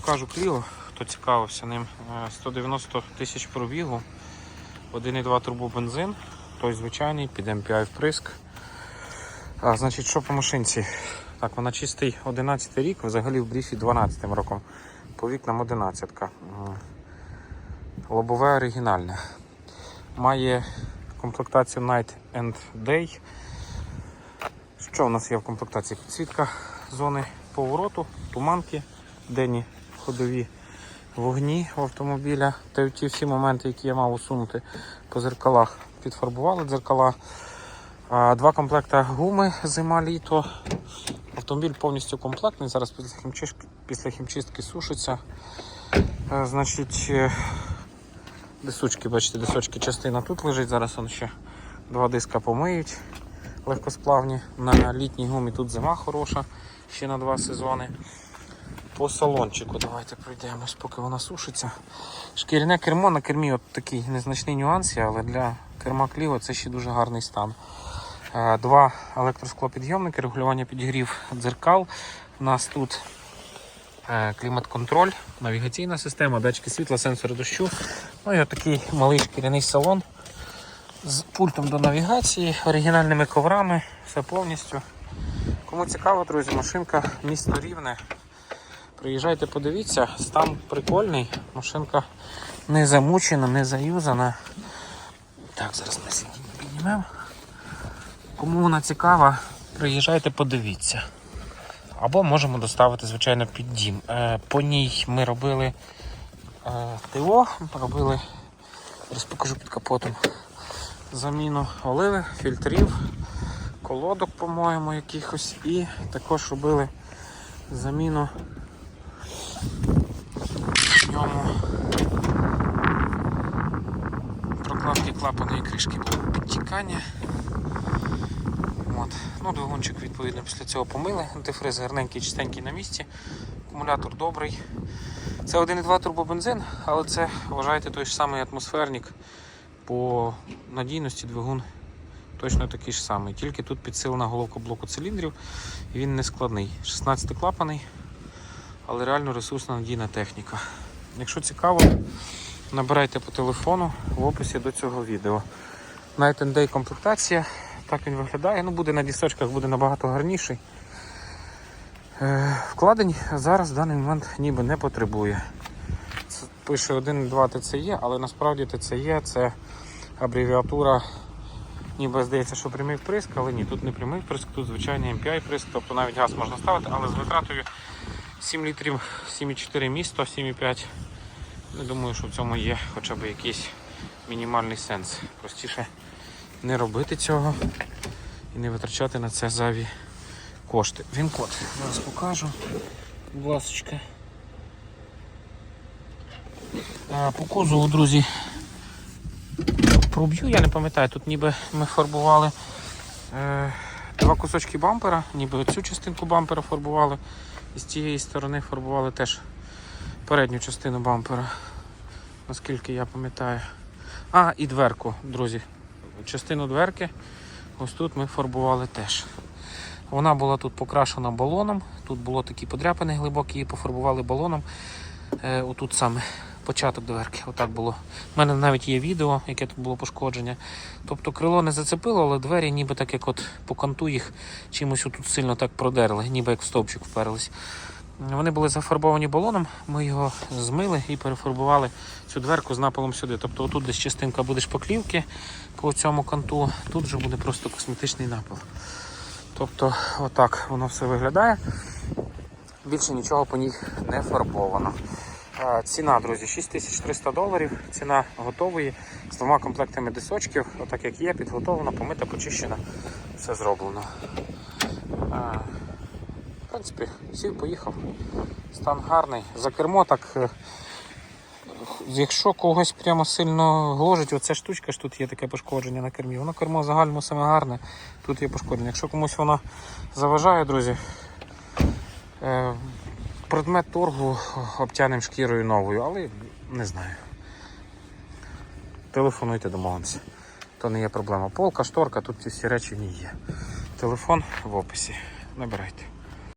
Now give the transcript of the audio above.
покажу Кліо, хто цікавився ним. Е, 190 тисяч пробігу, 1,2 турбобензин, той звичайний, під MPI вприск. А, значить, що по машинці? Так, вона чистий 11 рік, взагалі в бріфі 12 роком. По вікнам 11. -ка. Лобове оригінальне. Має комплектацію Night and Day. Що у нас є в комплектації? Підсвітка зони повороту, туманки, денні ходові вогні в автомобіля. Та ті всі моменти, які я мав усунути по зеркалах, підфарбували дзеркала. Два комплекти гуми зима-літо. Автомобіль повністю комплектний. Зараз після хімчистки, після хімчистки сушиться. Значить, е, дисочки, бачите, дисочки частина тут лежить. Зараз он ще два диска помиють легкосплавні. На літній гумі тут зима хороша, ще на два сезони. По салончику давайте пройдемось, поки вона сушиться. Шкіряне кермо на кермі от такий незначний нюанс, але для керма Кліо це ще дуже гарний стан. Е, Два електросклопідйомники, регулювання підігрів дзеркал. У нас тут е, клімат-контроль, навігаційна система, датчики світла, сенсори дощу. Ну і отакий малий шкіряний салон з пультом до навігації, оригінальними коврами, все повністю. Кому цікаво, друзі, машинка місто рівне. Приїжджайте, подивіться, стан прикольний, машинка не замучена, не заюзана. Так, зараз ми сидіння піднімемо. Кому вона цікава, приїжджайте, подивіться. Або можемо доставити, звичайно, під дім. Е, По ній ми робили е, ТО, робили, зараз покажу під капотом заміну оливи, фільтрів, колодок, по-моєму, якихось, і також робили заміну ньому прокладки клапаної кришки було підтікання. От. Ну, Двигунчик відповідно після цього помили, антифриз гарненький, чистенький на місці, акумулятор добрий. Це 1,2 турбобензин, але це вважайте той ж самий атмосферник по надійності двигун точно такий ж самий. Тільки тут підсилена головка блоку циліндрів і він не складний. 16 клапаний, але реально ресурсна надійна техніка. Якщо цікаво, набирайте по телефону в описі до цього відео. Night and Day комплектація, так він виглядає. Ну, буде на дісочках, буде набагато гарніший. Е, Вкладень зараз в даний момент ніби не потребує. Це пише 1.2 ТЦЄ, але насправді ТЦЄ це абревіатура, ніби здається, що прямий вприск, але ні, тут не прямий вприск, тут звичайний MPI вприск, тобто навіть газ можна ставити, але з витратою 7 літрів 7,4 місто, 7,5. Не думаю, що в цьому є хоча б якийсь мінімальний сенс. Простіше не робити цього і не витрачати на це зайві кошти. Він код. Зараз покажу. Будь ласочка. А, По друзі, проб'ю, я не пам'ятаю, тут ніби ми фарбували е, два кусочки бампера, ніби цю частинку бампера фарбували, і з цієї сторони фарбували теж передню частину бампера, наскільки я пам'ятаю. А, і дверку, друзі. Частину дверки ось тут ми фарбували теж. Вона була тут покрашена балоном, тут було такі подряпини глибокі, її пофарбували балоном. Е, отут саме початок дверки. Отак було. У мене навіть є відео, яке тут було пошкодження. Тобто крило не зацепило, але двері ніби так як от по канту їх чимось отут сильно так продерли, ніби як в стовпчик вперлись. Вони були зафарбовані балоном, ми його змили і перефарбували цю дверку з напалом сюди. Тобто отут десь частинка буде шпаклівки по цьому канту, тут вже буде просто косметичний напал. Тобто отак воно все виглядає. Більше нічого по ній не фарбовано. Ціна, друзі, 6300 доларів. Ціна готової з двома комплектами дисочків, отак як є, підготовлена, помита, почищена, все зроблено. В принципі, сів, поїхав. Стан гарний. За кермо так. е, Якщо когось прямо сильно гложить, оця штучка ж тут є таке пошкодження на кермі. Воно кермо загально саме гарне, тут є пошкодження. Якщо комусь воно заважає, друзі, е, предмет торгу обтянем шкірою новою, але не знаю. Телефонуйте, домовимося. То не є проблема. Полка, шторка, тут всі речі в є. Телефон в описі. Набирайте.